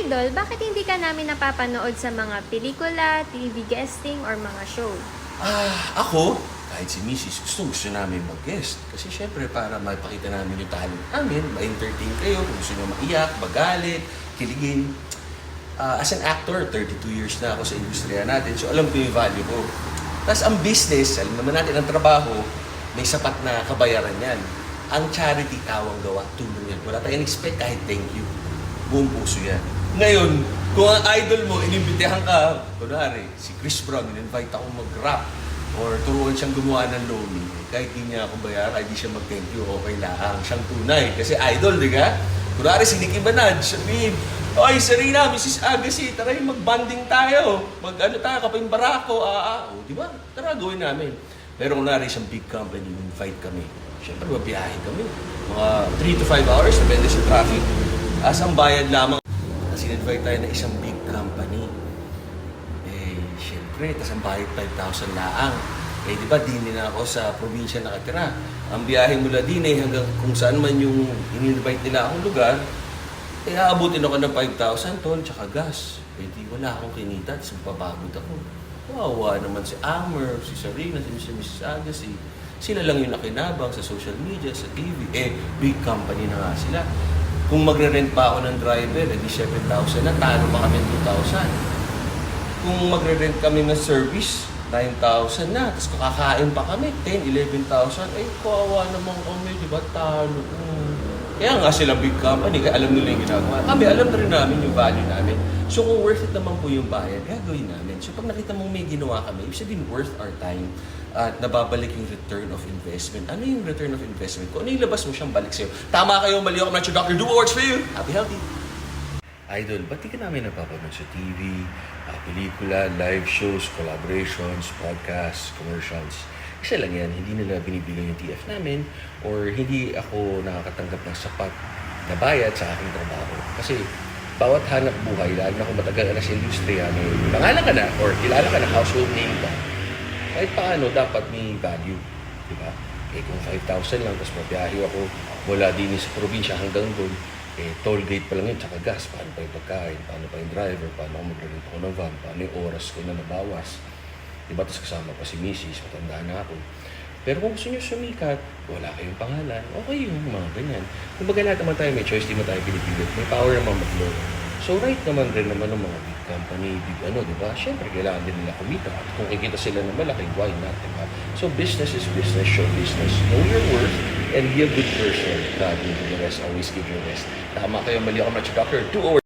Idol, bakit hindi ka namin napapanood sa mga pelikula, TV guesting, or mga show? Ah, ako, kahit si Mrs. gusto gusto namin mag-guest. Kasi syempre para mapakita namin yung talent namin, ma-entertain kayo, kung gusto nyo maiyak, magalit, kiligin. Ah, as an actor, 32 years na ako sa industriya natin, so alam ko yung value ko. Tapos ang business, alam naman natin, ang trabaho, may sapat na kabayaran yan. Ang charity, tawang gawa, tulong yan. Wala tayong expect kahit thank you. Buong puso yan. Ngayon, kung ang idol mo, inimbitehan ka, kunwari, si Chris Brown, in-invite ako mag-rap, or turuan siyang gumawa ng loaning, kahit di niya ako bayaran, kahit di siya mag-thank you, okay lang. Siyang tunay. Kasi idol, di ka? Kunwari, si Nicki Minaj, sabihin, Oy, Serena, Mrs. Agassi, tara yung mag-banding tayo. Mag-ano tayo, kapag barako, ah, ah. O, di ba? Tara, gawin namin. Pero kunwari, isang big company, invite kami. Siyempre, mabiyahe kami. Mga 3 to 5 hours, depende sa traffic. As ang bayad lamang, kasi invite tayo na isang big company. Eh, syempre, tas ang bayad 5,000 laang. Eh, di ba, din na ako sa probinsya nakatira. Ang biyahe mula din eh, hanggang kung saan man yung in-invite nila akong lugar, eh, aabutin ako ng 5,000 ton, tsaka gas. Eh, di wala akong kinita, tapos mapapagod ako. Wawa naman si Amer, si Sarina, si Mrs. Agassi. Sila lang yung nakinabang sa social media, sa TV. Eh, big company na nga sila. Kung magre-rent pa ako ng driver, eh di 7,000 na, talo pa kami ng 2,000. Kung magre-rent kami ng service, 9,000 na. Tapos kakain pa kami, 10, 11,000. Ay, kawawa naman kami, di ba? Talo. Mm. Kaya nga sila big company, kaya alam nila yung ginagawa. Kami, alam na rin namin yung value namin. So kung worth it naman po yung bayad, gagawin namin. So pag nakita mong may ginawa kami, ibig sabihin worth our time at nababalik yung return of investment. Ano yung return of investment? Kung ano yung labas mo siyang balik sa'yo. Tama kayo, mali ako, your doctor. Do works for you. Happy, healthy. Idol, ba't di ka namin napapanood sa TV, ah, pelikula, live shows, collaborations, podcasts, commercials? Isa lang yan, hindi nila binibigay yung TF namin or hindi ako nakakatanggap ng sapat na bayad sa aking trabaho. Kasi bawat hanap buhay, lalo na kung matagal na sa industriya, may pangalan ka na or kilala ka na, household name ka, kahit paano dapat may value. Di ba? Eh kung 5,000 lang, tapos mabiyahe ako mula din sa probinsya hanggang doon, eh toll gate pa lang yun, tsaka gas, paano pa yung pagkain, paano pa yung driver, paano ako magre-rent ng van, paano yung oras ko na nabawas. Di ba? Tapos kasama pa si Mrs., matanda na ako. Pero kung gusto nyo sumikat, wala kayong pangalan, okay yung mga ganyan. Kumbaga lahat naman tayo may choice, di mo tayo pinipilit. May power naman mag-loan. So right naman rin naman ng mga big company, big ano, di ba? Siyempre, kailangan din nila kumita. At kung kikita sila ng malaki, why not, di ba? So business is business, show business. Know your worth and be a good person. God do the rest, always give your best. Tama kayo, mali ako, Macho Doctor. Do over